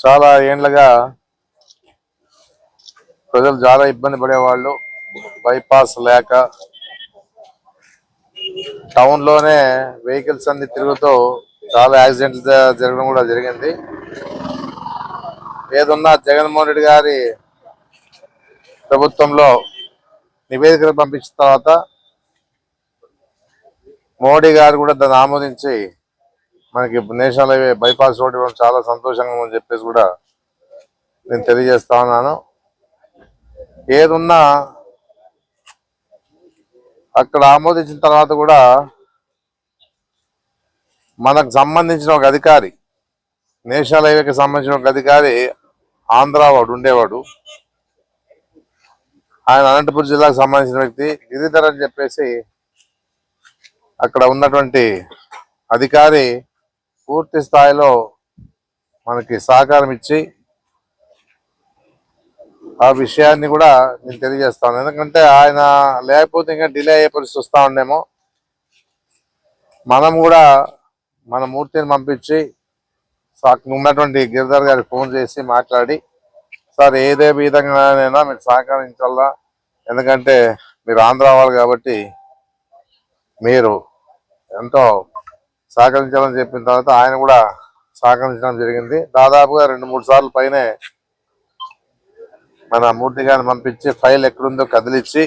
చాలా ఏండ్లుగా ప్రజలు చాలా ఇబ్బంది పడేవాళ్ళు. బైపాస్ లేక టౌన్లోనే వెహికల్స్ అన్ని తిరుగుతూ చాలా యాక్సిడెంట్లు జరగడం కూడా జరిగింది. ఏదున్నా జగన్మోహన్ రెడ్డి గారి ప్రభుత్వంలో నివేదికలు పంపించిన తర్వాత మోడీ గారు కూడా దాన్ని ఆమోదించి మనకి నేషనల్ హైవే బైపాస్ రోడ్ ఇవ్వడం చాలా సంతోషంగా ఉందని చెప్పేసి కూడా నేను తెలియజేస్తా ఉన్నాను. ఏదున్నా అక్కడ ఆమోదించిన తర్వాత కూడా మనకు సంబంధించిన ఒక అధికారి నేషనల్ హైవేకి సంబంధించిన ఒక అధికారి ఆంధ్ర వాడు ఉండేవాడు. ఆయన అనంతపురం జిల్లాకు సంబంధించిన వ్యక్తి గిరిధర్ అని చెప్పేసి అక్కడ ఉన్నటువంటి అధికారి పూర్తి స్థాయిలో మనకి సహకారం ఇచ్చి ఆ విషయాన్ని కూడా నేను తెలియజేస్తాను. ఎందుకంటే ఆయన లేకపోతే ఇంకా డిలే అయ్యే పరిస్థితి వస్తా ఉండేమో మనం కూడా మన మూర్తిని పంపించి ఉన్నటువంటి గిరిధర్ గారికి ఫోన్ చేసి మాట్లాడి సార్ ఏదే విధంగానైనా మీరు సహకరించాలా ఎందుకంటే మీరు ఆంధ్ర వాళ్ళు కాబట్టి మీరు ఎంతో సహకరించాలని చెప్పిన తర్వాత ఆయన కూడా సహకరించడం జరిగింది. దాదాపుగా రెండు మూడు సార్లు పైనే మన మూర్తి గారిని పంపించి ఫైల్ ఎక్కడుందో కదిలిచ్చి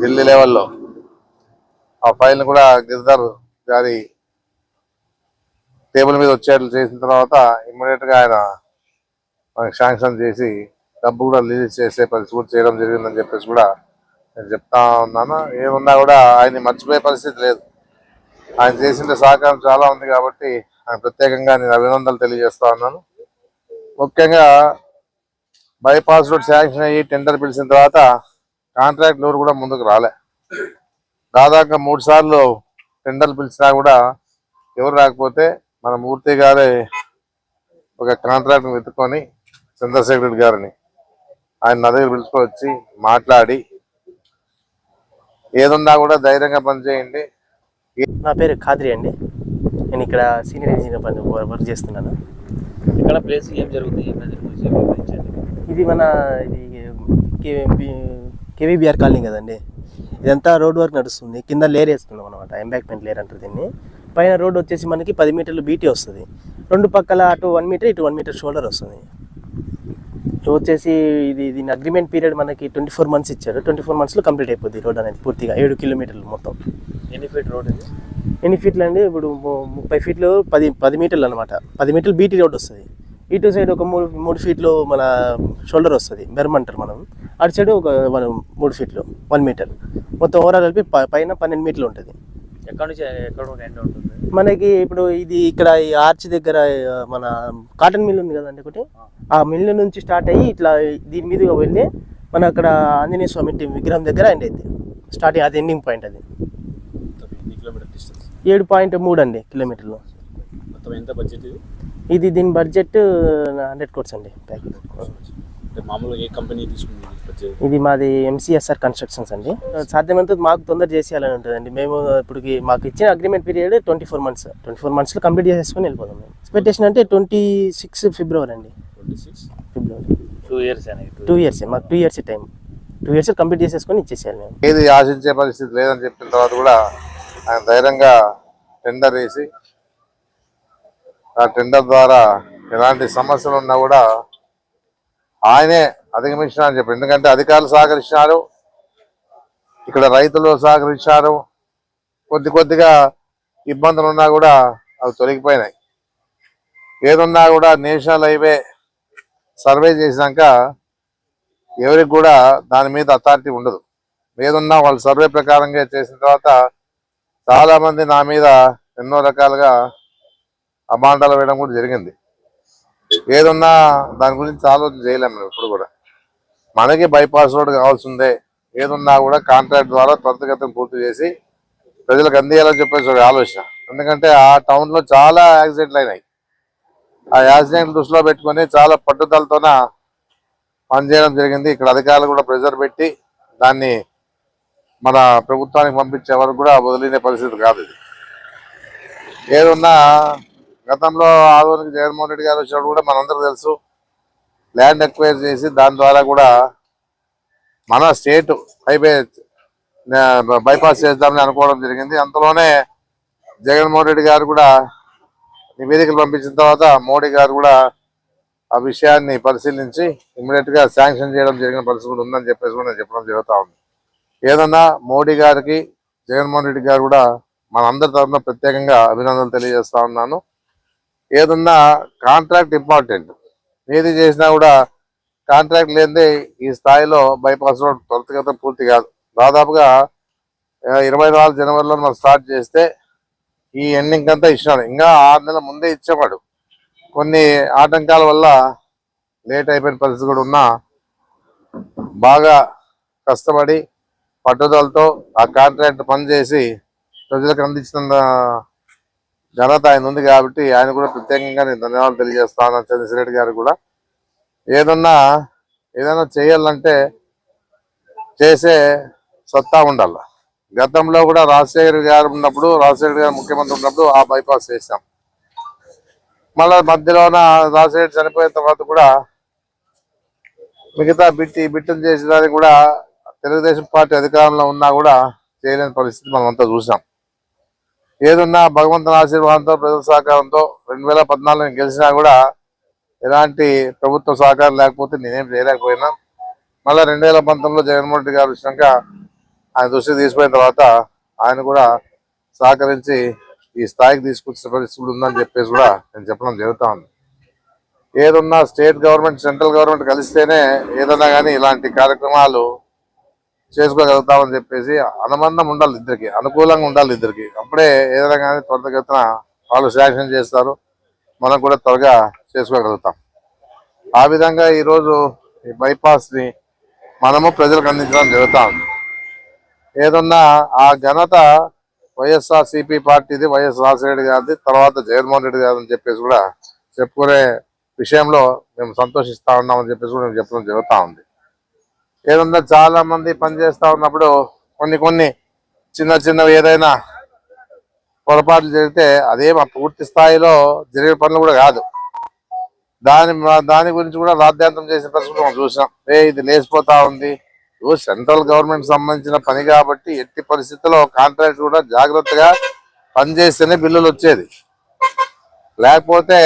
ఢిల్లీ లెవెల్లో ఆ ఫైల్ని కూడా గిరిధర్ గారి టేబుల్ మీద వచ్చేట్లు చేసిన తర్వాత ఇమ్మీడియట్గా ఆయన మనకి శాంక్షన్ చేసి డబ్బు కూడా రిలీజ్ చేసే పరిస్థితి చేయడం జరిగిందని చెప్పేసి కూడా నేను చెప్తా ఉన్నాను. ఏమున్నా కూడా ఆయన్ని మర్చిపోయే పరిస్థితి లేదు. ఆయన చేసిన సహకారం చాలా ఉంది కాబట్టి ఆయన ప్రత్యేకంగా నేను అభినందనలు తెలియజేస్తా ఉన్నాను. ముఖ్యంగా బైపాస్ రోడ్ శాంక్షన్ అయ్యి టెండర్ పిలిచిన తర్వాత కాంట్రాక్ట్ ఎవరు కూడా ముందుకు రాలే. దాదాపుగా మూడు సార్లు టెండర్లు పిలిచినా కూడా ఎవరు రాకపోతే మన మూర్తి గారే ఒక కాంట్రాక్ట్ని వెతుక్కొని చంద్రశేఖర్ రెడ్డి గారిని ఆయన నా దగ్గర పిలుచుకొని వచ్చి మాట్లాడి ఏదున్నా కూడా ధైర్యంగా పనిచేయండి. నా పేరు ఖాద్రి అండి. నేను ఇక్కడ సీనియర్ ఇంజనీర్ పని వర్క్ చేస్తున్నాను. ఇక్కడ ప్లేస్ ఏం జరుగుతుంది? ఇది మన ఇది కేవీబీఆర్ కాలనీ కదండి. ఇదంతా రోడ్ వర్క్ నడుస్తుంది. కింద లేర్ వేస్తున్నాం అనమాట ఎంబాక్మెంట్ లేర్ అంటారు దీన్ని. పైన రోడ్ వచ్చేసి మనకి పది మీటర్లు బీటీ వస్తుంది. రెండు పక్కల అటు వన్ మీటర్ ఇటు వన్ మీటర్ షోల్డర్ వస్తుంది. వచ్చేసి ఇది దీని అగ్రిమెంట్ పీరియడ్ మనకి ట్వంటీ ఫోర్ మంత్స్ ఇచ్చారు. ట్వంటీ ఫోర్ మంత్స్లో కంప్లీట్ అయిపోద్ది రోడ్ అనేది పూర్తిగా. ఏడు కిలోమీటర్లు మొత్తం. ఎన్ని ఫీట్ రోడ్ ఇది? ఎన్ని ఫీట్లు అండి? ఇప్పుడు ముప్పై ఫీట్లు పది పది మీటర్లు అనమాట పది మీటర్లు బీటీ రోడ్ వస్తుంది. ఇటు సైడ్ ఒక మూడు మూడు ఫీట్లు మన షోల్డర్ వస్తుంది. బెర్మ్ అంటారు మనం. అటు సైడ్ ఒక మన మూడు ఫీట్లు వన్ మీటర్ మొత్తం ఓవరాల్ కలిపి పైన పన్నెండు మీటర్లు ఉంటుంది. ఎక్కడ నుంచి ఎక్కడ ఎండ్ ఉంటుంది? మనకి ఇప్పుడు ఇది ఇక్కడ ఈ ఆర్చ్ దగ్గర మన కాటన్ మిల్ ఉంది కదండి ఒకటి? ఆ. మిల్ నుంచి స్టార్ట్ అయ్యి ఇట్లా దీని మీదుగా వెళ్ళి మన అక్కడ ఆంజనేయ స్వామి విగ్రహం దగ్గర ఎండ్ అయింది స్టార్టింగ్ అది ఎండింగ్ పాయింట్ అది మొత్తం ఎన్ని కిలోమీటర్ డిస్టెన్స్ ఏడు పాయింట్ మూడు అండి కిలోమీటర్లు. మొత్తం ఎంత బడ్జెట్ ఇది? ఇది దీని బడ్జెట్ హండ్రెడ్ కోట్స్ అండి. మామూలుగా ఏ కంపెనీ తీసుకుంది ఇది మాది ఎంసీఎస్ఆర్ కన్స్ట్రక్షన్స్ అండి. సాధ్యమైనంత మాకు తొందర చేసేయాలని ఉంటుందండి. మేము ఇప్పుడు మాకు ఇచ్చిన agreement period twenty four months twenty four మంత్స్లో కంప్లీట్ చేసేసుకొని వెళ్ళిపోదాం మేము. ఎక్స్పెక్టేషన్ అంటే ట్వంటీ సిక్స్ ఫిబ్రవరి అండి twenty six February two years అనేది టూ ఇయర్స్ మాకు two years time two years complete చేసేసుకొని ఇచ్చేసేయాలి మేము. ఏది ఆశించే పరిస్థితి లేదని చెప్పిన తర్వాత కూడా ధైర్యంగా టెండర్ వేసి ఆ టెండర్ ద్వారా ఎలాంటి సమస్యలు ఉన్నా కూడా ఆయనే అధిగమించిన అని చెప్పి ఎందుకంటే అధికారులు సహకరించినారు ఇక్కడ రైతులు సహకరించారు కొద్ది కొద్దిగా ఇబ్బందులు ఉన్నా కూడా అవి తొలగిపోయినాయి. ఏదున్నా కూడా నేషనల్ హైవే సర్వే చేసినాక ఎవరికి కూడా దాని మీద అథారిటీ ఉండదు. ఏదున్నా వాళ్ళు సర్వే ప్రకారంగా చేసిన తర్వాత చాలా మంది నా మీద ఎన్నో రకాలుగా అమాండాలు వేయడం కూడా జరిగింది. ఏదున్నా దాని గురించి ఆలోచన చేయలేము మేము ఇప్పుడు కూడా. మనకి బైపాస్ రోడ్ కావాల్సిందే. ఏదున్నా కూడా కాంట్రాక్ట్ ద్వారా త్వరితగతిన పూర్తి చేసి ప్రజలకు అందేయాలని చెప్పేసి ఒక ఆలోచన. ఎందుకంటే ఆ టౌన్లో చాలా యాక్సిడెంట్లు అయినాయి. ఆ యాక్సిడెంట్ దృష్టిలో పెట్టుకొని చాలా పట్టుదలతోన పనిచేయడం జరిగింది. ఇక్కడ అధికారులు కూడా ప్రెజర్ పెట్టి దాన్ని మన ప్రభుత్వానికి పంపించే వరకు కూడా వదిలిన పరిస్థితి కాదు ఇది. ఏదున్నా గతంలో ఆదోనికి జగన్మోహన్ రెడ్డి గారు వచ్చినప్పుడు కూడా మనందరూ తెలుసు ల్యాండ్ ఎక్వైర్ చేసి దాని ద్వారా కూడా మన స్టేట్ హైవే బైపాస్ చేద్దామని అనుకోవడం జరిగింది. అంతలోనే జగన్మోహన్ రెడ్డి గారు కూడా నివేదికలు పంపించిన తర్వాత మోడీ గారు కూడా ఆ విషయాన్ని పరిశీలించి ఇమ్మీడియట్గా శాంక్షన్ చేయడం జరిగిన పరిస్థితి ఉందని చెప్పేసి కూడా నేను చెప్పడం జరుగుతూ ఉంది. ఏదన్నా మోడీ గారికి జగన్మోహన్ రెడ్డి గారు కూడా మన అందరి తరఫున ప్రత్యేకంగా అభినందనలు తెలియజేస్తా ఉన్నాను. ఏదన్నా కాంట్రాక్ట్ ఇంపార్టెంట్ ఏది చేసినా కూడా కాంట్రాక్ట్ లేనిదే ఈ స్థాయిలో బైపాస్ రోడ్ త్వరితగతం పూర్తి కాదు. దాదాపుగా ఇరవై నాలుగు జనవరిలో మనం స్టార్ట్ చేస్తే ఈ ఎండింగ్ అంతా ఇచ్చినాడు. ఇంకా ఆరు నెలల ముందే ఇచ్చేవాడు. కొన్ని ఆటంకాల వల్ల లేట్ అయిపోయిన పరిస్థితి కూడా ఉన్నా బాగా కష్టపడి పట్టుదలతో ఆ కాంట్రాక్ట్ పనిచేసి ప్రజలకు అందించిన ఘనత ఆయన ఉంది కాబట్టి ఆయన కూడా ప్రత్యేకంగా నేను ధన్యవాదాలు తెలియజేస్తాను చంద్రశేఖర్ రెడ్డి గారు కూడా. ఏదన్నా ఏదైనా చేయాలంటే చేసే సత్తా ఉండాలి. గతంలో కూడా రాజశేఖర్ గారు ఉన్నప్పుడు రాజశేఖర్ గారు ముఖ్యమంత్రి ఉన్నప్పుడు ఆ బైపాస్ చేశాం. మళ్ళా మధ్యలోన రాజశేఖర్ చనిపోయిన తర్వాత కూడా మిగతా బిట్టి బిట్టులు చేసేదానికి కూడా తెలుగుదేశం పార్టీ అధికారంలో ఉన్నా కూడా చేయలేని పరిస్థితి మనం అంతా చూసాం. ఏదన్నా భగవంతుని ఆశీర్వాదంతో ప్రజల సహకారంతో రెండు వేల పద్నాలుగు గెలిచినా కూడా ఎలాంటి ప్రభుత్వ సహకారం లేకపోతే నేనేం చేయలేకపోయినా మళ్ళీ రెండు వేల పంతొమ్మిదిలో జగన్మోహన్ రెడ్డి గారు వచ్చినాక ఆయన దృష్టికి తీసుకుపోయిన తర్వాత ఆయన కూడా సహకరించి ఈ స్థాయికి తీసుకొచ్చిన పరిస్థితి ఉందని చెప్పేసి కూడా నేను చెప్పడం జరుగుతా ఉంది. ఏదన్నా స్టేట్ గవర్నమెంట్ సెంట్రల్ గవర్నమెంట్ కలిస్తేనే ఏదన్నా కానీ ఇలాంటి కార్యక్రమాలు చేసుకోగలుగుతామని చెప్పేసి అనుబంధం ఉండాలి ఇద్దరికి అనుకూలంగా ఉండాలి ఇద్దరికి. అప్పుడే ఏదైనా కానీ త్వరితగతిన వాళ్ళు శాంక్షన్ చేస్తారు. మనం కూడా త్వరగా చేసుకోగలుగుతాం. ఆ విధంగా ఈరోజు ఈ బైపాస్ని ని మనము ప్రజలకు అందించడం జరుగుతాం. ఏదన్నా ఆ ఘనత వైఎస్ఆర్ సిపి పార్టీది వైఎస్ రాజశేఖర గారిది తర్వాత జగన్మోహన్ రెడ్డి గారు అని చెప్పేసి కూడా చెప్పుకునే విషయంలో మేము సంతోషిస్తా ఉన్నామని చెప్పేసి కూడా మేము చెప్పడం జరుగుతా ఉంది. ఏదన్నా చాలా మంది పనిచేస్తా ఉన్నప్పుడు కొన్ని కొన్ని చిన్న చిన్నవి ఏదైనా పొరపాట్లు జరిగితే అదే మా పూర్తి స్థాయిలో జరిగే పనులు కూడా కాదు. దాని దాని గురించి కూడా రాద్యాంతం చేసే పరిస్థితి మనం చూసాం ఏ ఇది లేచిపోతా ఉంది. సెంట్రల్ గవర్నమెంట్ సంబంధించిన పని కాబట్టి ఎట్టి పరిస్థితుల్లో కాంట్రాక్ట్ కూడా జాగ్రత్తగా పనిచేస్తేనే బిల్లులు వచ్చేది. లేకపోతే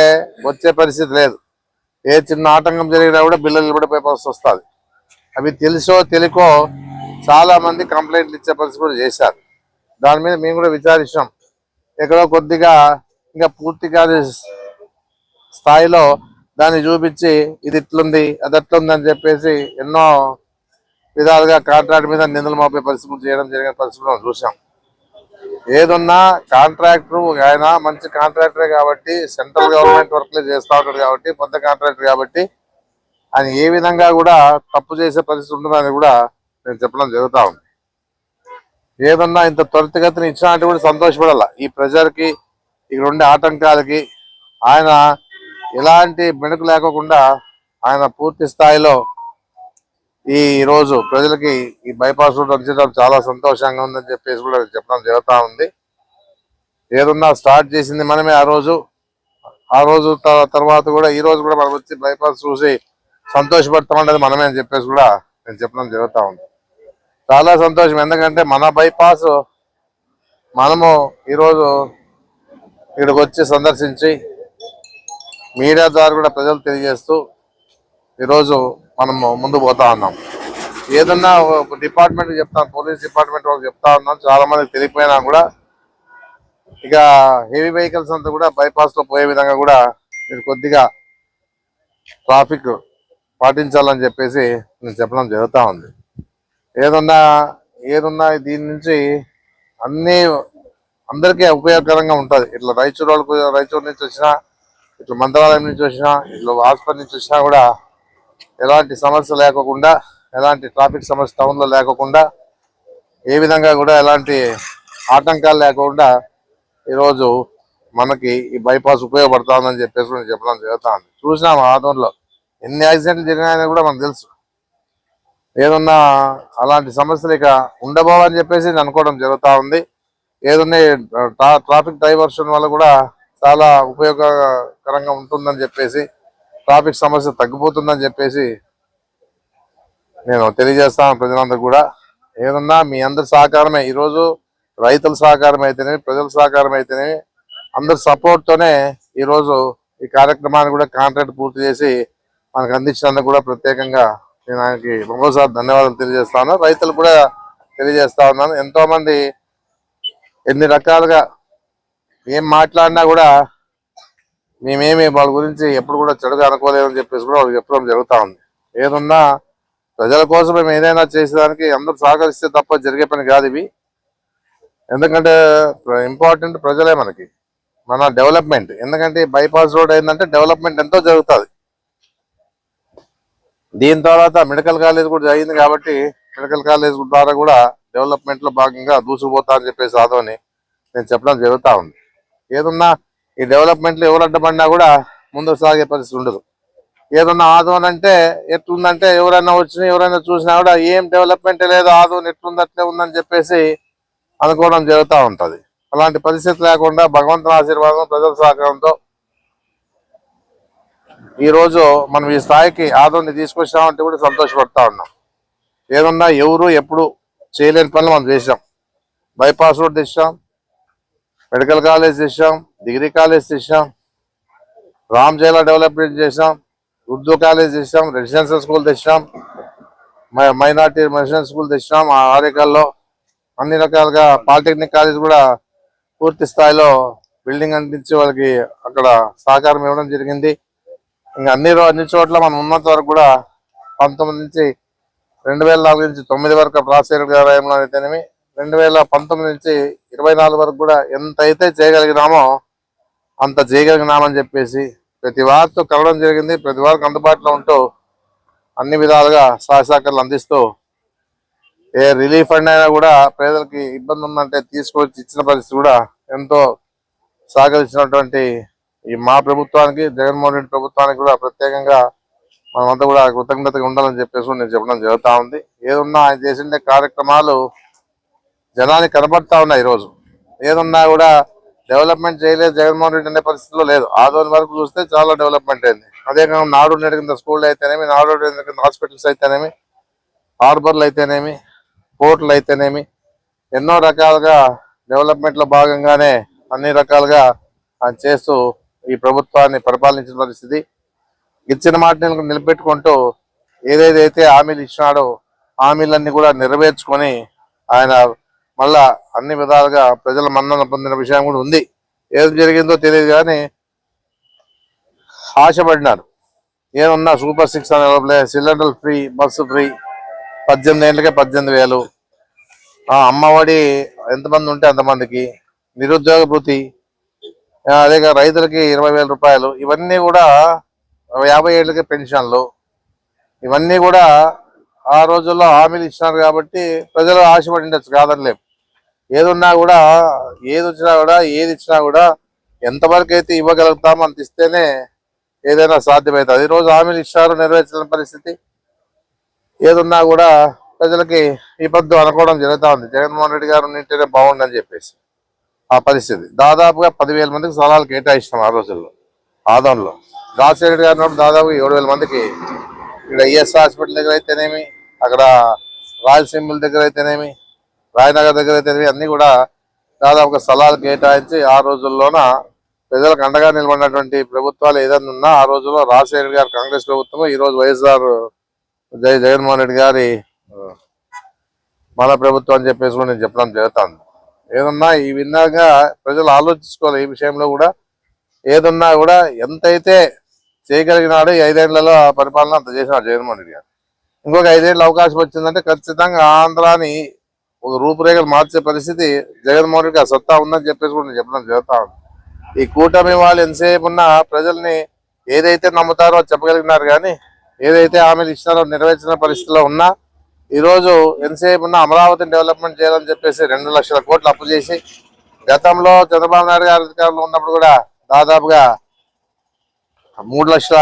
వచ్చే పరిస్థితి లేదు. ఏ చిన్న ఆటంకం జరిగినా కూడా బిల్లులు నిలబడిపోయే పరిస్థితి వస్తుంది. అవి తెలుసో తెలుకో చాలా మంది కంప్లైంట్లు ఇచ్చే పరిస్థితి కూడా చేశారు. దాని మీద మేము కూడా విచారించాం ఎక్కడో కొద్దిగా ఇంకా పూర్తిగా కాదు స్థాయిలో దాన్ని చూపించి ఇది ఇట్లుంది అది ఎట్లుంది అని చెప్పేసి ఎన్నో విధాలుగా కాంట్రాక్ట్ మీద నిందలు మోపే పరిస్థితులు చేయడం జరిగిన పరిస్థితులు చూసాం ఏదున్నా కాంట్రాక్టర్ ఆయన మంచి కాంట్రాక్టరే కాబట్టి సెంట్రల్ గవర్నమెంట్ వర్క్లే చేస్తూ ఉంటాడు కాబట్టి పెద్ద కాంట్రాక్టర్ కాబట్టి ఆయన ఏ విధంగా కూడా తప్పు చేసే పరిస్థితి ఉంటుందని కూడా నేను చెప్పడం జరుగుతూ ఉంది. ఏదన్నా ఇంత త్వరితగతిని ఇచ్చినట్టు కూడా సంతోషపడాల ఈ ప్రజలకి ఇక్కడ ఉండే ఆటంకాలకి ఆయన ఎలాంటి మెడుకు లేకోకుండా ఆయన పూర్తి స్థాయిలో ఈ రోజు ప్రజలకి ఈ బైపాస్ రోడ్ అందించడం చాలా సంతోషంగా ఉందని చెప్పేసి కూడా చెప్పడం జరుగుతా ఉంది. ఏదన్నా స్టార్ట్ చేసింది మనమే ఆ రోజు. ఆ రోజు తర్వాత కూడా ఈ రోజు కూడా మనం వచ్చి బైపాస్ చూసి సంతోషపడతామన్నది మనమే అని చెప్పేసి కూడా నేను చెప్పడం జరుగుతూ ఉంది. చాలా సంతోషం. ఎందుకంటే మన బైపాస్ మనము ఈరోజు ఇక్కడికి వచ్చి సందర్శించి మీడియా ద్వారా కూడా ప్రజలు తెలియజేస్తూ ఈరోజు మనము ముందు పోతా ఉన్నాం. ఏదన్నా డిపార్ట్మెంట్ చెప్తాను పోలీస్ డిపార్ట్మెంట్ వాళ్ళకి చెప్తా ఉన్నాం చాలా మందికి తెలియపోయినా కూడా ఇక హెవీ వెహికల్స్ అంతా కూడా బైపాస్లో పోయే విధంగా కూడా మీరు కొద్దిగా ట్రాఫిక్ పాటించాలని చెప్పేసి నేను చెప్పడం జరుగుతూ ఉంది. ఏదన్నా ఏదన్నా దీని నుంచి అన్ని అందరికీ ఉపయోగకరంగా ఉంటుంది. ఇట్లా రైచూరు వాళ్ళకు రైచూరు నుంచి వచ్చినా ఇట్లా మంత్రాలయం నుంచి వచ్చినా ఇట్లా హాస్పిటల్ నుంచి వచ్చినా కూడా ఎలాంటి సమస్య లేకోకుండా ఎలాంటి ట్రాఫిక్ సమస్య టౌన్లో లేకోకుండా ఏ విధంగా కూడా ఎలాంటి ఆటంకాలు లేకుండా ఈరోజు మనకి ఈ బైపాస్ ఉపయోగపడుతుందని చెప్పేసి నేను చెప్పడం జరుగుతుంది చూసినాం ఆదంలో ఎన్ని యాక్సిడెంట్లు జరిగినాయని కూడా మనకు తెలుసు. ఏదన్నా అలాంటి సమస్యలు ఇక ఉండబోవని చెప్పేసి నేను అనుకోవడం జరుగుతూ ఉంది. ఏదన్నా ట్రా- ట్రాఫిక్ డైవర్షన్ వల్ల కూడా చాలా ఉపయోగకరంగా ఉంటుందని చెప్పేసి ట్రాఫిక్ సమస్య తగ్గిపోతుందని చెప్పేసి నేను తెలియజేస్తాను ప్రజలందరూ కూడా. ఏదన్నా మీ అందరి సహకారమే. ఈరోజు రైతుల సహకారం అయితేనే ప్రజల సహకారం అయితేనే అందరి సపోర్ట్ తోనే ఈరోజు ఈ కార్యక్రమాన్ని కూడా కాంట్రాక్ట్ పూర్తి చేసి మనకు అందించినందుకు కూడా ప్రత్యేకంగా నేను ఆయనకి మరోసారి ధన్యవాదాలు తెలియజేస్తాను. రైతులు కూడా తెలియజేస్తా ఉన్నాను. ఎంతో మంది ఎన్ని రకాలుగా ఏం మాట్లాడినా కూడా మేమేమి వాళ్ళ గురించి ఎప్పుడు కూడా చెడుగా అనుకోలేదని చెప్పేసి కూడా వాళ్ళు చెప్పడం జరుగుతూ ఉంది. ఏదున్నా ప్రజల కోసం మేము ఏదైనా చేసేదానికి అందరూ సహకరిస్తే తప్ప జరిగే పని కాదు ఇవి. ఎందుకంటే ఇంపార్టెంట్ ప్రజలే మనకి. మన డెవలప్మెంట్ ఎందుకంటే బైపాస్ రోడ్ అయిందంటే డెవలప్మెంట్ ఎంతో జరుగుతుంది. దీని తర్వాత మెడికల్ కాలేజ్ కూడా జరిగింది కాబట్టి మెడికల్ కాలేజ్ ద్వారా కూడా డెవలప్మెంట్లో భాగంగా దూసుకుపోతా అని చెప్పేసి రాదని నేను చెప్పడం జరుగుతా ఉంది. ఏదన్నా ఈ డెవలప్మెంట్లో ఎవరు అడ్డపడినా కూడా ముందుకు సాగే పరిస్థితి ఉండదు. ఏదన్నా ఆదోన్ అంటే ఎట్లుందంటే ఎవరైనా వచ్చినా ఎవరైనా చూసినా కూడా ఏం డెవలప్మెంట్ లేదు ఆదోన్ ఎట్లుంది అట్లే ఉందని చెప్పేసి అనుకోవడం జరుగుతూ ఉంటది. అలాంటి పరిస్థితి లేకుండా భగవంతుని ఆశీర్వాదం ప్రజల సహకారంతో ఈ రోజు మనం ఈ స్థాయికి ఆదోని తీసుకొచ్చామంటే కూడా సంతోషపడతా ఉన్నాం. ఏదన్నా ఎవరు ఎప్పుడు చేయలేని పనులు మనం చేసాం బైపాస్ రోడ్ తెచ్చాం మెడికల్ కాలేజ్ తెచ్చాం డిగ్రీ కాలేజ్ తెచ్చాం రామ్ జైలా డెవలప్మెంట్ చేసాం ఉర్దూ కాలేజ్ తెచ్చాం రెసిడెన్షియల్ స్కూల్ తెచ్చాం మైనార్టీ రెసిడెన్షియల్ స్కూల్ తెచ్చాం ఆ ఆరేకల్లో అన్ని రకాలుగా పాలిటెక్నిక్ కాలేజ్ కూడా పూర్తి స్థాయిలో బిల్డింగ్ అందించి వాళ్ళకి అక్కడ సహకారం ఇవ్వడం జరిగింది. ఇంకా అన్ని రో- అన్ని చోట్ల మనం ఉన్నంత వరకు కూడా పంతొమ్మిది నుంచి రెండు వేల నాలుగు నుంచి తొమ్మిది వరకు రాజశేఖర గారి హయాంలో అయితేనేమి రెండు వేల పంతొమ్మిది నుంచి ఇరవై నాలుగు వరకు కూడా ఎంత అయితే చేయగలిగినామో అంత చేయగలిగినామని చెప్పేసి ప్రతి వారితో కలవడం జరిగింది. ప్రతి వారికి అందుబాటులో ఉంటూ అన్ని విధాలుగా సహసహకారాలు అందిస్తూ ఏ రిలీఫ్ ఫండ్ అయినా కూడా పేదలకి ఇబ్బంది ఉందంటే తీసుకొచ్చి ఇచ్చిన పరిస్థితి కూడా ఎంతో సహకరించినటువంటి ఈ మా ప్రభుత్వానికి జగన్మోహన్ రెడ్డి ప్రభుత్వానికి కూడా ప్రత్యేకంగా మనమంతా కూడా కృతజ్ఞతగా ఉండాలని చెప్పేసి నేను చెప్పడం జరుగుతా ఉంది. ఏదున్నా ఆయన చేసిన కార్యక్రమాలు జనానికి కనబడతా ఉన్నాయి ఈరోజు. ఏదున్నా కూడా డెవలప్మెంట్ చేయలేదు జగన్మోహన్ రెడ్డి అనే పరిస్థితిలో లేదు. ఆదోని వరకు చూస్తే చాలా డెవలప్మెంట్ అయింది. అదే కాకుండా నాడు నేడు కింద స్కూల్ అయితేనేమి నాడు నేడు కింద హాస్పిటల్స్ అయితేనేమి హార్బర్లు అయితేనేమి పోర్టులు అయితేనేమి ఎన్నో రకాలుగా డెవలప్మెంట్లో భాగంగానే అన్ని రకాలుగా ఆయన చేస్తూ ఈ ప్రభుత్వాన్ని పరిపాలించిన పరిస్థితి. ఇచ్చిన మాట నిలబెట్టుకుంటూ ఏదేదైతే హామీలు ఇచ్చినాడో హామీలన్నీ కూడా నెరవేర్చుకొని ఆయన మళ్ళా అన్ని విధాలుగా ప్రజల మన్నన పొందిన విషయం కూడా ఉంది. ఏం జరిగిందో తెలియదు కానీ ఆశపడినారు. ఏమన్నా సూపర్ సిక్స్ అనే సిలిండర్ ఫ్రీ బస్సు ఫ్రీ పద్దెనిమిది ఏళ్ళకే పద్దెనిమిది వేలు. ఆ అమ్మఒడి ఎంతమంది ఉంటే అంతమందికి నిరుద్యోగ భృతి అదే రైతులకి ఇరవై వేల రూపాయలు ఇవన్నీ కూడా యాభై ఏళ్ళకి పెన్షన్లు. ఇవన్నీ కూడా ఆ రోజుల్లో హామీలు ఇచ్చినారు కాబట్టి ప్రజలు ఆశపడి ఉండొచ్చు కాదనిలేం. ఏదున్నా కూడా ఏది వచ్చినా కూడా ఏది ఇచ్చినా కూడా ఎంతవరకు అయితే ఇవ్వగలుగుతామో అంత ఇస్తేనే ఏదైనా సాధ్యమవుతుంది. ఈ రోజు హామీలు ఇచ్చారు నెరవేర్చిన పరిస్థితి. ఏదున్నా కూడా ప్రజలకి ఇబ్బంది అనుకోవడం జరుగుతూ ఉంది. జగన్మోహన్ రెడ్డి గారు ఉంటేనే బాగుండని చెప్పేసి. ఆ పరిస్థితి. దాదాపుగా పదివేల మందికి స్థలాలు కేటాయిస్తాం ఆ రోజుల్లో ఆదంలో రాజశేఖర గారి గారు దాదాపు ఏడు వేల మందికి ఇక్కడ ఈఎస్ హాస్పిటల్ దగ్గర అయితేనేమి అక్కడ రాయలసీమల దగ్గర అయితేనేమి రాయనగర్ దగ్గర అయితేనేమి అన్ని కూడా దాదాపుగా స్థలాలు కేటాయించి ఆ రోజుల్లోన ప్రజలకు అండగా నిలబడినటువంటి ప్రభుత్వాలు ఏదైనా ఉన్నా ఆ రోజుల్లో రాజశేఖర గారు కాంగ్రెస్ ప్రభుత్వం ఈ రోజు వైఎస్ఆర్ జై జగన్మోహన్ రెడ్డి గారి మన ప్రభుత్వం అని చెప్పేసి కూడా నేను చెప్పడం జరుగుతుంది. ఏదన్నా ఈ విధంగా ప్రజలు ఆలోచించుకోవాలి ఈ విషయంలో కూడా. ఏదన్నా కూడా ఎంతైతే చేయగలిగినాడో ఐదేళ్ళలో పరిపాలన అంత చేసినాడు జగన్మోహన్ రెడ్డి గారు. ఇంకొక ఐదేళ్ళ అవకాశం వచ్చిందంటే ఖచ్చితంగా ఆంధ్రాని ఒక రూపురేఖలు మార్చే పరిస్థితి జగన్మోహన్ రెడ్డికి ఆ సత్తా ఉందని చెప్పేసి కూడా నేను చెప్పడం జరుగుతా ఉంది. ఈ కూటమి వాళ్ళు ఎంతసేపు ఉన్నా ప్రజల్ని ఏదైతే నమ్ముతారో చెప్పగలిగినారు కానీ ఏదైతే హామీలు ఇచ్చినారో నెరవేర్చిన పరిస్థితిలో ఉన్నా ఈ రోజు ఎంతసేపు ఉన్న అమరావతిని డెవలప్మెంట్ చేయాలని చెప్పేసి రెండు లక్షల కోట్లు అప్పు చేసి గతంలో చంద్రబాబు నాయుడు గారి అధికారంలో ఉన్నప్పుడు కూడా దాదాపుగా మూడు లక్షల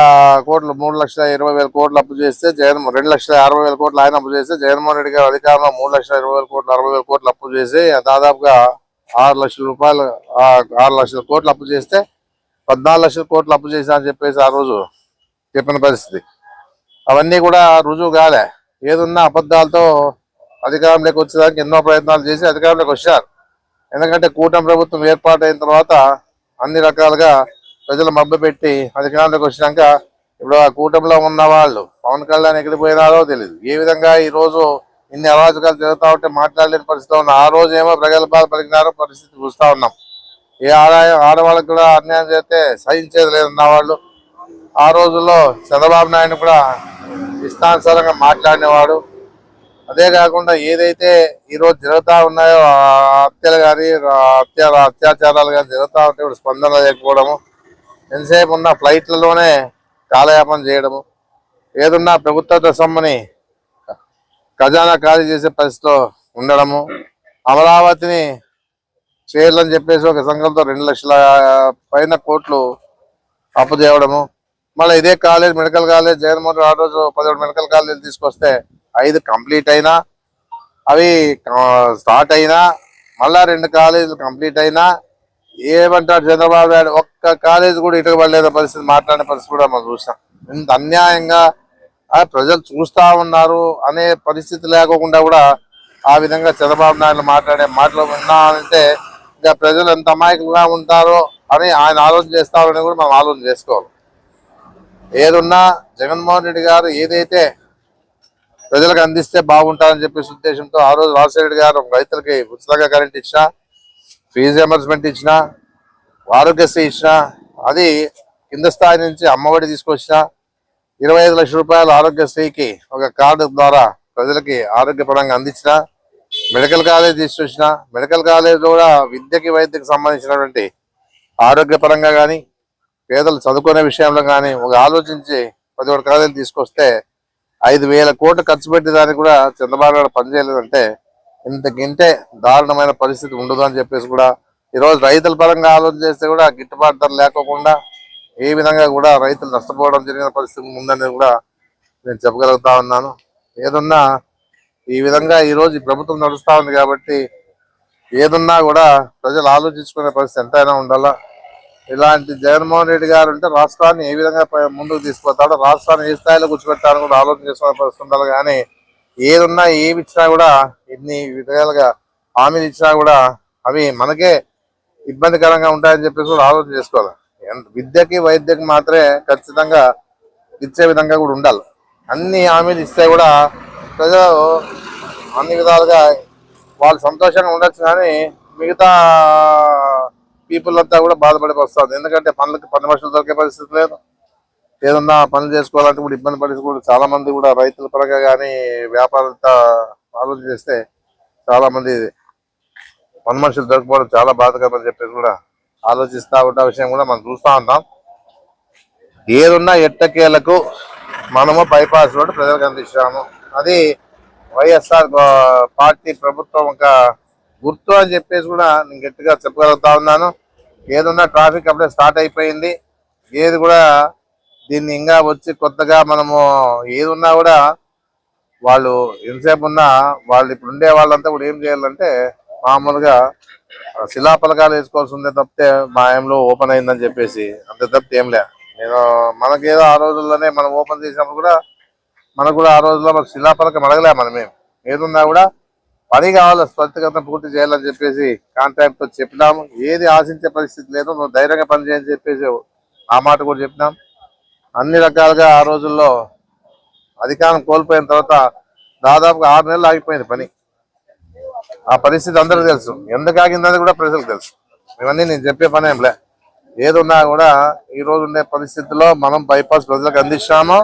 కోట్లు మూడు లక్షల ఇరవై వేల కోట్లు అప్పు చేస్తే జగన్ రెండు లక్షల అరవై వేల కోట్లు ఆయన అప్పు చేస్తే జగన్మోహన్ రెడ్డి గారు అధికారంలో మూడు లక్షల ఇరవై వేల కోట్లు అరవై వేల కోట్లు అప్పు చేసి దాదాపుగా ఆరు లక్షల రూపాయలు ఆరు లక్షల కోట్లు అప్పు చేస్తే పద్నాలుగు లక్షల కోట్లు అప్పు చేశా అని చెప్పేసి ఆ రోజు చెప్పిన పరిస్థితి. అవన్నీ కూడా రుజువు కాలే. ఏదున్నా అబద్ధాలతో అధికారంలోకి వచ్చేదానికి ఎన్నో ప్రయత్నాలు చేసి అధికారంలోకి వచ్చారు. ఎందుకంటే కూటమి ప్రభుత్వం ఏర్పాటైన తర్వాత అన్ని రకాలుగా ప్రజలు మబ్బు పెట్టి అధికారంలోకి వచ్చినాక ఇప్పుడు ఆ కూటమిలో ఉన్న వాళ్ళు పవన్ కళ్యాణ్ ఎక్కడికి పోయినారో తెలియదు ఏ విధంగా ఈ రోజు ఇన్ని అరాచకాలు జరుగుతా ఉంటే మాట్లాడలేని పరిస్థితి ఉన్న. ఆ రోజు ఏమో ప్రగల్భాలు పలికినారో పరిస్థితి చూస్తూ ఉన్నాం. ఏ ఆదాయం ఆడవాళ్ళకి కూడా అన్యాయం చేస్తే సహించేది లేదన్న వాళ్ళు ఆ రోజుల్లో చంద్రబాబు నాయుడు కూడా ఇష్టానుసారంగా మాట్లాడినవాడు. అదే కాకుండా ఏదైతే ఈ రోజు జరుగుతా ఉన్నాయో ఆ హత్యలు కానీ హత్య అత్యాచారాలు కానీ జరుగుతూ ఉంటే ఇప్పుడు స్పందన లేకపోవడము ఎంతసేపు ఉన్న ఫ్లైట్లలోనే కాలయాపన చేయడము ఏదున్నా ప్రభుత్వ సొమ్మని ఖజానా ఖాళీ చేసే పరిస్థితిలో ఉండడము అమరావతిని చేయాలని చెప్పేసి ఒక సంఘంతో రెండు లక్షల పైన కోట్లు అప్పు చేయడము మళ్ళీ ఇదే college medical college Jaganmohan Rao ఆ రోజు పదిహేడు మెడికల్ కాలేజ్ తీసుకొస్తే ఐదు కంప్లీట్ అయినా అవి స్టార్ట్ అయినా మళ్ళా రెండు కాలేజీలు కంప్లీట్ అయినా ఏమంటారు చంద్రబాబు నాయుడు? ఒక్క కాలేజ్ కూడా ఇటుకబడలేని పరిస్థితి మాట్లాడే పరిస్థితి కూడా మనం చూసాం. ఇంత అన్యాయంగా ఆ ప్రజలు చూస్తా ఉన్నారు అనే పరిస్థితి లేకోకుండా కూడా ఆ విధంగా చంద్రబాబు నాయుడు మాట్లాడే మాటలు విన్నామంటే ఇంకా ప్రజలు ఎంత అమాయకులుగా ఉంటారో అని ఆయన ఆలోచన చేస్తారని కూడా మనం ఆలోచన చేసుకోవాలి. ఏదున్నా జగన్మోహన్ రెడ్డి గారు ఏదైతే ప్రజలకు అందిస్తే బాగుంటారని చెప్పేసి ఉద్దేశంతో ఆ రోజు రాజశేఖర రెడ్డి గారు రైతులకి ఉచితంగా కరెంట్ ఇచ్చిన ఫీజు ఎంబర్స్మెంట్ ఇచ్చిన ఆరోగ్యశ్రీ ఇచ్చిన అది కింద స్థాయి నుంచి అమ్మఒడి తీసుకొచ్చిన ఇరవై ఐదు లక్షల రూపాయల ఆరోగ్యశ్రీకి ఒక కార్డు ద్వారా ప్రజలకి ఆరోగ్యపరంగా అందించిన మెడికల్ కాలేజ్ తీసుకొచ్చిన మెడికల్ కాలేజ్ కూడా విద్యకి వైద్యకి సంబంధించినటువంటి ఆరోగ్యపరంగా కానీ పేదలు చదువుకునే విషయంలో కానీ ఒక ఆలోచించి పది ఒకటి కాలేజీలు తీసుకొస్తే ఐదు వేల కోట్లు ఖర్చు పెట్టేదానికి కూడా చంద్రబాబు నాయుడు పనిచేయలేదంటే ఇంతకింటే దారుణమైన పరిస్థితి ఉండదు అని చెప్పేసి కూడా ఈరోజు రైతుల పరంగా ఆలోచన చేస్తే కూడా గిట్టుబాటు ధర లేకోకుండా ఏ విధంగా కూడా రైతులు నష్టపోవడం జరిగిన పరిస్థితి ఉందని కూడా నేను చెప్పగలుగుతా ఉన్నాను. ఏదన్నా ఈ విధంగా ఈ రోజు ప్రభుత్వం నడుస్తూ ఉంది కాబట్టి ఏదున్నా కూడా ప్రజలు ఆలోచించుకునే పరిస్థితి ఎంతైనా ఉండాలా? ఇలాంటి జగన్మోహన్ రెడ్డి గారు ఉంటే రాష్ట్రాన్ని ఏ విధంగా ముందుకు తీసుకుపోతాడో రాష్ట్రాన్ని ఏ స్థాయిలో కూర్చోబెట్టాలని కూడా ఆలోచన చేసుకునే పరిస్థితి ఉండాలి. కానీ ఏదున్నా ఏమి ఇచ్చినా కూడా ఎన్ని విధాలుగా హామీలు ఇచ్చినా కూడా అవి మనకే ఇబ్బందికరంగా ఉంటాయని చెప్పేసి కూడా ఆలోచన చేసుకోవాలి. ఎంత- విద్యకి వైద్యకి మాత్రమే ఖచ్చితంగా ఇచ్చే విధంగా కూడా ఉండాలి. అన్ని హామీలు ఇస్తే కూడా ప్రజలు అన్ని విధాలుగా వాళ్ళు సంతోషంగా ఉండొచ్చు కానీ మిగతా పీపుల్ అంతా కూడా బాధపడి వస్తుంది. ఎందుకంటే పనులకి పని మనుషులు దొరికే పరిస్థితి లేదు. ఏదన్నా పనులు చేసుకోవాలంటే కూడా ఇబ్బంది పడి కూడా చాలా మంది కూడా రైతుల పరంగా కానీ వ్యాపారంతో ఆలోచన చేస్తే చాలా మంది పని మనుషులు దొరకపోవడం చాలా బాధకరమని చెప్పేసి కూడా ఆలోచిస్తూ ఉన్న విషయం కూడా మనం చూస్తా ఉంటాం ఏదున్నా ఎట్టకేలకు మనము బైపాస్ రోడ్ ప్రజలకు అందించాము. అది వైఎస్ఆర్ పార్టీ ప్రభుత్వం ఒక గుర్తు అని చెప్పేసి కూడా నేను గట్టిగా చెప్పగలుగుతా ఉన్నాను. ఏదున్నా ట్రాఫిక్ అప్పుడే స్టార్ట్ అయిపోయింది. ఏది కూడా దీన్ని ఇంకా వచ్చి కొత్తగా మనము ఏది ఉన్నా కూడా వాళ్ళు ఎంతసేపు ఉన్నా వాళ్ళు ఇప్పుడు ఉండే వాళ్ళంతా కూడా ఏం చేయాలంటే మామూలుగా ఆ శిలాపలకాలు వేసుకోవాల్సి ఉందే తప్పితే మా ఏంలో ఓపెన్ అయిందని చెప్పేసి. అంతే తప్పితే ఏం లే. నేను మనకేదో ఆ రోజుల్లోనే మనం ఓపెన్ చేసినప్పుడు కూడా మనకు కూడా ఆ రోజుల్లో మన శిలాపలకం అడగలే మనమేం ఏదున్నా కూడా పని కావాలి? స్వంతగతం పూర్తి చేయాలని చెప్పేసి కాంట్రాక్ట్తో చెప్పినాము. ఏది ఆశించే పరిస్థితి లేదు నువ్వు ధైర్యంగా పని చేయని చెప్పేసి ఆ మాట కూడా చెప్పినాం. అన్ని రకాలుగా ఆ రోజుల్లో అధికారం కోల్పోయిన తర్వాత దాదాపుగా ఆరు నెలలు ఆగిపోయింది పని. ఆ పరిస్థితి అందరికీ తెలుసు. ఎందుకు ఆగిందని కూడా ప్రజలకు తెలుసు. ఇవన్నీ నేను చెప్పే పని ఏంలే ఏదున్నా కూడా ఈ రోజు ఉండే పరిస్థితుల్లో మనం బైపాస్ ప్రజలకు అందిస్తాము.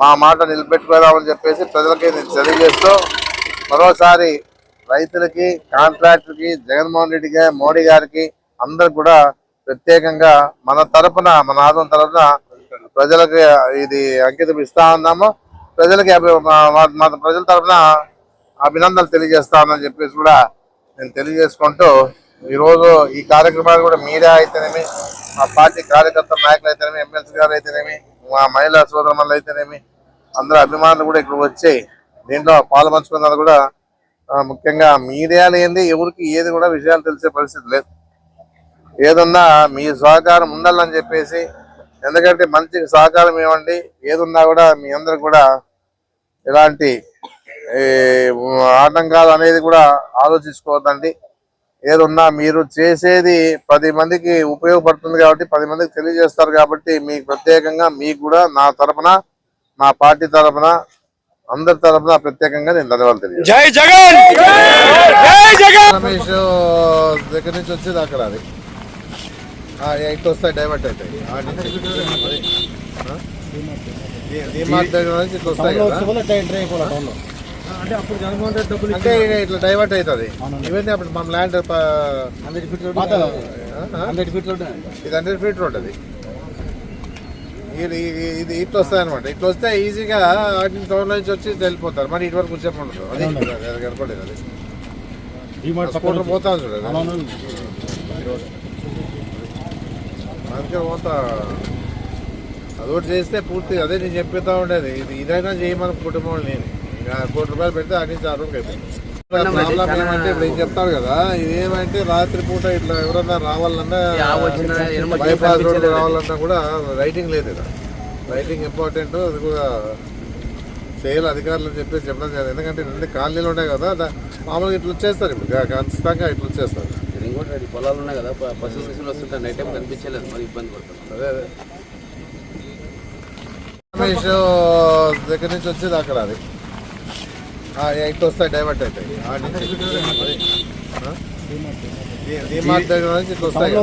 మా మాట నిలబెట్టుకోదామని చెప్పేసి ప్రజలకి నేను తెలియజేస్తూ మరోసారి రైతులకి కాంట్రాక్టర్కి జగన్మోహన్ రెడ్డికి మోడీ గారికి అందరు కూడా ప్రత్యేకంగా మన తరపున మన ఆదం తరపున ప్రజలకి ఇది అంకితం ఇస్తా ఉన్నాము. ప్రజలకి అభి- ప్రజల తరపున అభినందనలు తెలియజేస్తా చెప్పేసి కూడా నేను తెలియజేసుకుంటూ ఈరోజు ఈ కార్యక్రమాలు కూడా మీడియా అయితేనేమి మా పార్టీ కార్యకర్త నాయకులు అయితేనేమి ఎమ్మెల్సీ గారు అయితేనేమి మా మహిళా సోదరమల్లు అయితేనేమి అందరూ అభిమానులు కూడా ఇక్కడ వచ్చి దీంట్లో పాల్పంచుకున్నది కూడా ముఖ్యంగా మీడియా లేనిది ఎవరికి ఏది కూడా విషయాలు తెలిసే పరిస్థితి లేదు. ఏదున్నా మీ సహకారం ఉండాలని చెప్పేసి ఎందుకంటే మంచి సహకారం ఇవ్వండి ఏదున్నా కూడా మీ అందరికి కూడా ఇలాంటి ఆటంకాలు అనేది కూడా ఆలోచించుకోవద్దండి. ఏదున్నా మీరు చేసేది పది మందికి ఉపయోగపడుతుంది కాబట్టి పది మందికి తెలియజేస్తారు కాబట్టి మీకు ప్రత్యేకంగా మీకు కూడా నా తరపున నా పార్టీ తరపున అందరి తరపున ప్రత్యేకంగా నేను ధన్యవాదాలు తెలియజేస్తాను. జై జగన్! రమేష్ దగ్గర నుంచి వచ్చేది అక్కడ అది ఎయిట్ వస్తాయి డైవర్ట్ అవుతాయి. డీమార్ట్ దగ్గర నుంచి ఇట్లా వస్తాయి కదా? అంటే ఇక ఇట్లా డైవర్ట్ అవుతుంది. ఇవన్నీ అప్పుడు మన land hundred feet hundred feet ఇది హండ్రెడ్ ఫీట్ అది ఇది ఇట్లా వస్తాయి అనమాట ఇట్లా వస్తే ఈజీగా వాటిని టౌన్ నుంచి వచ్చి వెళ్ళిపోతారు మరి ఇటు వరకు వచ్చే ఉండదు. అది కనపడలేదు అది స్కూటర్ పోతా చూడండి అందుకే పోతా. అదొకటి చేస్తే పూర్తి. అదే నేను చెప్పేస్తా ఉండేది. ఇది ఇదైనా చేయమని కుటుంబం నేను కోటి రూపాయలు పెడితే అటు నుంచి ఆరు అయిపోయింది ప్రాబ్లం ఏమంటే ఇప్పుడు ఏం చెప్తారు కదా? ఇదేమంటే రాత్రి పూట ఇట్లా ఎవరన్నా రావాలన్నా బైపాస్ రోడ్ రావాలన్నా కూడా రైటింగ్ లేదు ఇక్కడ. రైటింగ్ ఇంపార్టెంట్ అది కూడా చేయాలి అధికారులు అని చెప్పేసి చెప్పడం జరిగింది ఎందుకంటే రెండు కాలనీలు ఉన్నాయి కదా మామూలుగా ఇట్లా వచ్చేస్తారు ఇప్పుడు. ఖచ్చితంగా ఇట్లా వచ్చేస్తారు. పొలాలు ఉన్నాయి కదా పశువులు గిసులు వస్తుంటాయి నైట్ టైం కనిపించలేదు మరి ఇబ్బంది పడుతున్నాం అదే అదే. రమేష్ దగ్గర నుంచి వచ్చేది అక్కడ అది. ఎయిట్ వస్తాయి డైవర్ట్ అవుతాయి ఇట్లా వస్తాయి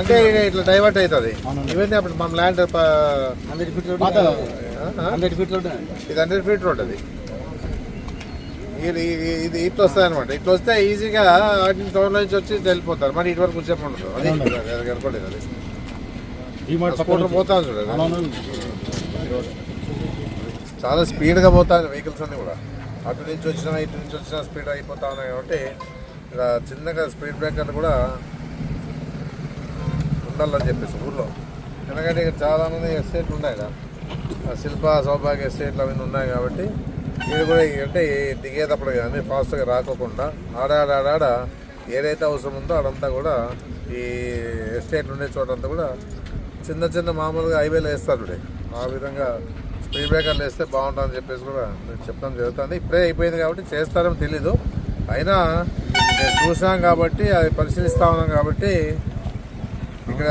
అంటే ఇట్లా డైవర్ట్ అవుతుంది ఇవన్నీ అప్పుడు మన land hundred feet hundred feet ఇది హండ్రెడ్ ఫీట్ రోడ్ అది. ఇది ఇట్లా వస్తాయి అనమాట ఇట్లా వస్తే ఈజీగా వాటిని టౌన్ నుంచి వచ్చి వెళ్ళిపోతారు. మరి ఇటు వరకు వచ్చే ఉండదు. అది కనపడలేదు అది స్కూటర్ పోతా చూడండి చాలా స్పీడ్గా పోతాయి వెహికల్స్ అన్ని కూడా. అటు నుంచి వచ్చినా ఇటు నుంచి వచ్చినా స్పీడ్ అయిపోతా ఉన్నాయి కాబట్టి ఇలా చిన్నగా స్పీడ్ బ్రేకర్లు కూడా ఉండాలని చెప్పేసి ఊర్లో. ఎందుకంటే ఇక్కడ చాలామంది ఎస్టేట్లు ఉన్నాయి కదా. ఆ శిల్ప సౌభాగ్య ఎస్టేట్లు అవన్నీ ఉన్నాయి కాబట్టి ఇది కూడా అంటే దిగేటప్పుడు కానీ ఫాస్ట్గా రాకోకుండా ఆడాడాడాడ ఏదైతే అవసరం ఉందో అదంతా కూడా ఈ ఎస్టేట్లు ఉండే చోటంతా కూడా చిన్న చిన్న మామూలుగా హైవేలు వేస్తారు ఆ విధంగా స్పీడ్ బ్రేకర్లు వేస్తే బాగుంటుందని చెప్పేసి కూడా నేను చెప్పడం జరుగుతుంది. ఇప్పుడే అయిపోయింది కాబట్టి చేస్తారో తెలీదు. అయినా నేను చూసాం కాబట్టి అది పరిశీలిస్తా ఉన్నాం కాబట్టి ఇక్కడ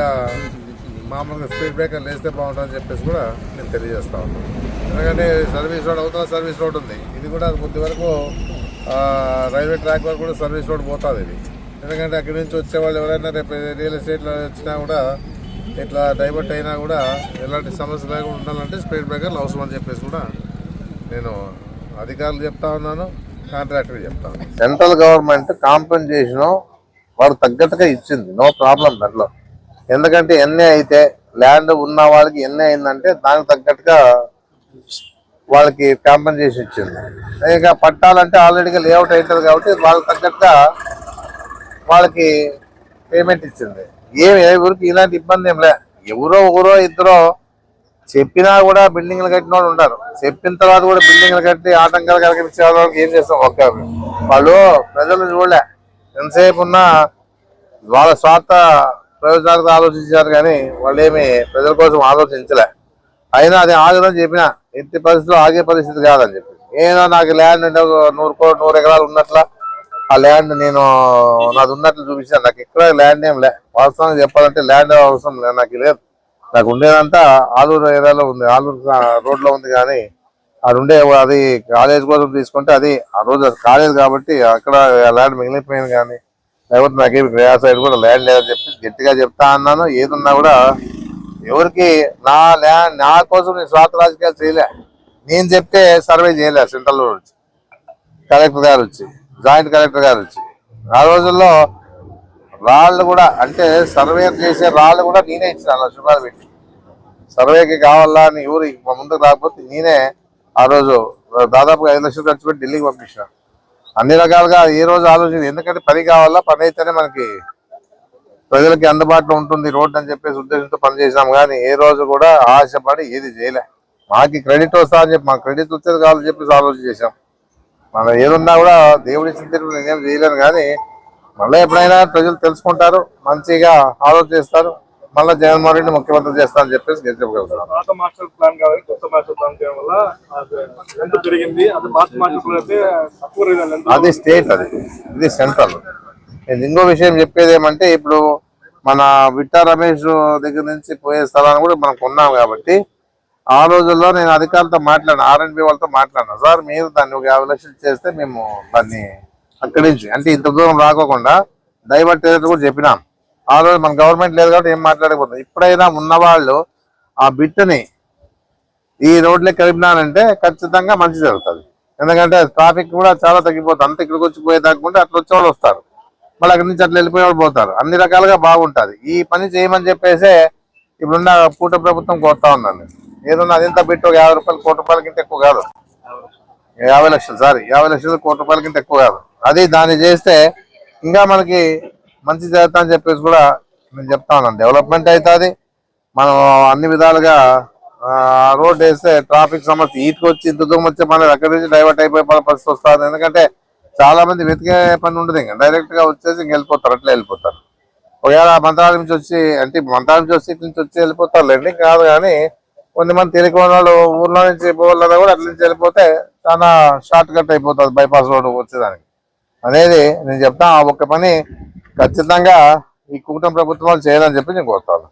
మామూలుగా స్పీడ్ బ్రేకర్లు వేస్తే బాగుంటుందని చెప్పేసి కూడా నేను తెలియజేస్తా ఉన్నాను. ఎందుకంటే సర్వీస్ రోడ్ అవుతున్న సర్వీస్ రోడ్ ఉంది. ఇది కూడా కొద్ది వరకు రైల్వే ట్రాక్ వరకు కూడా సర్వీస్ రోడ్ పోతుంది ఇది. ఎందుకంటే అక్కడి నుంచి వచ్చే వాళ్ళు ఎవరైనా రేపు రియల్ ఎస్టేట్లో వచ్చినా కూడా ఇట్లా డైవర్ట్ అయినా కూడా ఎలాంటి సమస్య లేకుండా ఉండాలంటే స్పీడ్ బ్రేకర్లు అవసరం అని చెప్పేసి కూడా నేను అధికారులు చెప్తా ఉన్నాను కాంట్రాక్టర్ చెప్తా ఉన్నాను. సెంట్రల్ గవర్నమెంట్ కాంపెన్సేషన్ వాడు తగ్గట్టుగా ఇచ్చింది. నో ప్రాబ్లం దాంట్లో. ఎందుకంటే ఎన్ని అయితే ల్యాండ్ ఉన్న వాళ్ళకి ఎన్ని అయిందంటే దానికి తగ్గట్టుగా వాళ్ళకి కాంపెన్సేషన్ ఇచ్చింది. ఇంకా పట్టాలంటే ఆల్రెడీగా లేఅవుట్ అవుతుంది కాబట్టి వాళ్ళకి తగ్గట్టుగా వాళ్ళకి పేమెంట్ ఇచ్చింది. ఏమి ఏ ఊరికి ఇలాంటి ఇబ్బంది ఏం లే. ఎవరో ఒకరో ఇద్దరో చెప్పినా కూడా బిల్డింగ్లు కట్టిన వాళ్ళు ఉంటారు. చెప్పిన తర్వాత కూడా బిల్డింగ్లు కట్టి ఆటంకాలు కలిగించే వాళ్ళకి ఏం చేస్తాం? ఒక్క వాళ్ళు ప్రజలు చూడలే. ఎంతసేపు ఉన్నా వాళ్ళ స్వార్థ ప్రయోజనాలకు ఆలోచించారు కానీ వాళ్ళు ఏమి ప్రజల కోసం ఆలోచించలే. అయినా అది ఆగదని చెప్పిన ఎట్టి పరిస్థితుల్లో ఆగే పరిస్థితి కాదని చెప్పి. ఏదో నాకు ల్యాండ్ అంటే నూరు కోట్లు నూరు ఎకరాలు ఉన్నట్లు ఆ ల్యాండ్ నేను నాది ఉన్నట్లు చూపించాను నాకు ఎక్కడ ల్యాండ్ ఏం లే. వాస్తవంగా చెప్పాలంటే ల్యాండ్ అవసరం లేదు నాకు లేదు. నాకు ఉండేదంతా ఆలూరు ఏరియాలో ఉంది ఆలూరు రోడ్లో ఉంది కానీ అది ఉండే అది కాలేజ్ కోసం తీసుకుంటే అది ఆ రోజు అది కాలేజ్ కాబట్టి అక్కడ ల్యాండ్ మిగిలిపోయింది కానీ లేకపోతే నాకేమి గ్రే సైడ్ కూడా ల్యాండ్ లేదని చెప్పి గట్టిగా చెప్తా అన్నాను. ఏదున్నా కూడా ఎవరికి నా ల్యాండ్ నా కోసం నేను స్వార్థ రాజకీయాలు చేయలే. నేను చెప్తే సర్వే చేయలే సెంట్రల్ నుంచి కలెక్టర్ గారు వచ్చి. జాయింట్ కలెక్టర్ గారు వచ్చి. ఆ రోజుల్లో రాళ్ళు కూడా అంటే సర్వే చేసే రాళ్ళు కూడా నేనే ఇచ్చిన అలా పెట్టి. సర్వేకి కావాలా అని ఎవరు ముందుకు రాకపోతే నేనే ఆ రోజు దాదాపుగా ఐదు లక్షలు ఖర్చు పెట్టి ఢిల్లీకి పంపించిన. అన్ని రకాలుగా ఏ రోజు ఆలోచన ఎందుకంటే పని కావాలా? పని అయితేనే మనకి ప్రజలకి అందుబాటులో ఉంటుంది రోడ్ అని చెప్పేసి ఉద్దేశంతో పనిచేసినాం కానీ ఏ రోజు కూడా ఆశపడి ఏది చేయలే. మాకు క్రెడిట్ వస్తా అని చెప్పి మా క్రెడిట్ వచ్చేది కావాలని చెప్పేసి ఆలోచన చేసాం మనం ఏదున్నా కూడా దేవుడి ఇచ్చిన నేనేం చేయలేను కానీ మళ్ళీ ఎప్పుడైనా ప్రజలు తెలుసుకుంటారు మంచిగా ఆలోచిస్తారు మళ్ళీ జగన్మోహన్ రెడ్డి ముఖ్యమంత్రి చేస్తారని చెప్పేసి పెరిగింది. అది స్టేట్ అది. ఇది సెంట్రల్. నేను ఇంకో విషయం చెప్పేది ఏమంటే ఇప్పుడు మన విట్టా రమేష్ దగ్గర నుంచి పోయే స్థలాన్ని కూడా మనం కొన్నాం కాబట్టి ఆ రోజుల్లో నేను అధికారులతో మాట్లాడిన ఆర్ఎండ్బి వాళ్ళతో మాట్లాడినా సార్ మీరు దాన్ని ఒక యాభై లక్షలు చేస్తే మేము దాన్ని అక్కడి నుంచి అంటే ఇంత దూరం రాకోకుండా డైవర్ట్ అయ్యేది కూడా చెప్పినాం. ఆ రోజు మన గవర్నమెంట్ లేదు కాబట్టి ఏం మాట్లాడకపోతుంది ఇప్పుడైనా ఉన్నవాళ్ళు ఆ బిట్టని ఈ రోడ్లే కలిపినానంటే ఖచ్చితంగా మంచి జరుగుతుంది. ఎందుకంటే ట్రాఫిక్ కూడా చాలా తగ్గిపోతుంది. అంత ఇక్కడికి వచ్చి పోయేదాకుంటే అట్లా వచ్చేవాళ్ళు వస్తారు. మళ్ళీ అక్కడి నుంచి అట్లా వెళ్ళిపోయే వాళ్ళు పోతారు. అన్ని రకాలుగా బాగుంటుంది. ఈ పని చేయమని చెప్పేసే ఇప్పుడున్న పూట ప్రభుత్వం కోరుతా ఉందండి ఏదన్నా అదింత పెట్టి ఒక యాభై రూపాయలు కోటి రూపాయల కింద ఎక్కువ కాదు. యాభై లక్షలు సారీ యాభై లక్షలు కోటి రూపాయల కింద ఎక్కువ కాదు. అది దాన్ని చేస్తే ఇంకా మనకి మంచి చేస్తా అని చెప్పేసి కూడా నేను చెప్తా ఉన్నాను. డెవలప్మెంట్ అవుతుంది. మనం అన్ని విధాలుగా రోడ్ వేస్తే ట్రాఫిక్ సమస్య ఈటికి వచ్చి ఇంత దూరం వచ్చే మన అక్కడి నుంచి డైవర్ట్ అయిపోయే పరిస్థితి వస్తుంది. ఎందుకంటే చాలా మంది వెతికే పని ఉండదు ఇంకా. డైరెక్ట్గా వచ్చేసి ఇంక వెళ్ళిపోతారు అట్లా వెళ్ళిపోతారు. ఒకవేళ మంత్రాల నుంచి వచ్చి అంటే మంత్రాల నుంచి వచ్చి ఇటు నుంచి వచ్చి వెళ్ళిపోతారు లేండి కాదు కానీ కొంతమంది తెలియని వాళ్ళు ఊర్లో నుంచి పోవాలన్నా కూడా అట్ల నుంచి వెళ్ళిపోతే చాలా షార్ట్ కట్ అయిపోతుంది బైపాస్ రోడ్ వచ్చేదానికి. అనేది నేను చెప్తాను ఆ ఒక్క పని ఖచ్చితంగా ఈ కూటమి ప్రభుత్వాలు చేయాలని చెప్పి నేను కోరుతాను